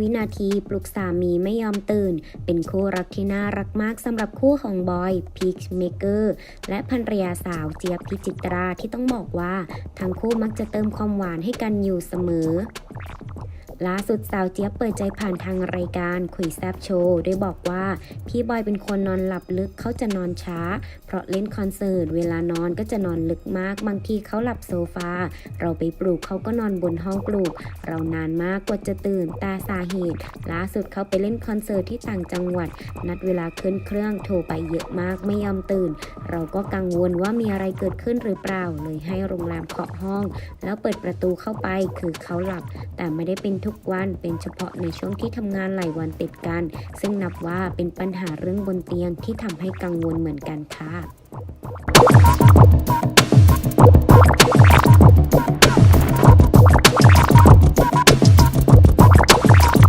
วินาทีปลุกสามีไม่ยอมตื่น เป็นคู่รักที่น่ารักมากสำหรับคู่ของบอยพีคเมเกอร์และภรรยาสาวเจี๊ยบพิจิตราที่ต้องบอกว่า ทั้งคู่มักจะเติมความหวานให้กันอยู่เสมอ ล่าสุดสาวเจี๊ยบเปิดใจผ่านทางรายการคุยแซบโชว์โดยบอกว่าพี่บอยเป็นคนนอนหลับลึกเขาจะนอนช้า เพราะเล่นคอนเสิร์ตเวลานอนก็จะนอนลึกมาก บางทีเขาหลับโซฟา เราไปปลูกเขาก็นอนบนห้องปลูก เรานานมากกว่าจะตื่นแต่สาเหตุล่าสุดเขาไปเล่นคอนเสิร์ตที่ต่างจังหวัด นัดเวลาขึ้นเครื่องโทรไปเยอะมากไม่ยอมตื่น เราก็กังวลว่ามีอะไรเกิดขึ้นหรือเปล่าเลยให้โรงแรมเคาะห้อง แล้วเปิดประตูเข้าไปคือเขาหลับ แต่ไม่ได้เป็นทุทุกวันเป็นเฉพาะในช่วงที่ทำงานหลายวันติดกัน ซึ่งนับว่าเป็นปัญหาเรื่องบนเตียงที่ทำให้กังวลเหมือนกันค่ะ